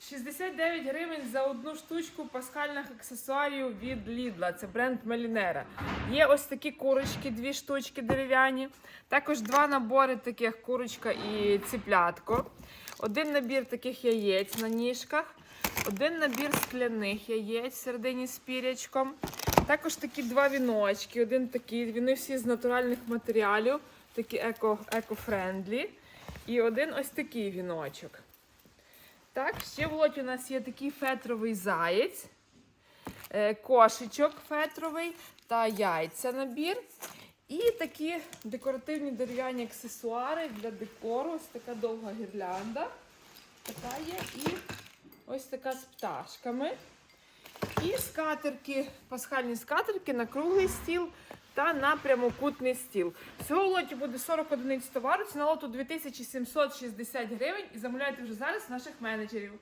69 гривень за одну штучку пасхальних аксесуарів від Lidl. Це бренд Мелінера. Є ось такі курочки, дві штучки дерев'яні. Також два набори таких курочка і ціплятко. Один набір таких яєць на ніжках. Один набір скляних яєць всередині з пірячком. Також такі два віночки. Один такий, вони всі з натуральних матеріалів, такі еко-френдлі. І один ось такий віночок. Так, ще лоті у нас є такий фетровий заєць, е, кошечок фетровий та яйця набір. І такі декоративні дерев'яні аксесуари для декору. Ось така довга гірлянда. Така є. І ось така з пташками. І скатерки, пасхальні скатерки на круглий стіл та на прямокутний стіл. Всього в лоті буде 40 одиниць товару, ціна лоту 2760 гривень і замовляйте вже зараз наших менеджерів.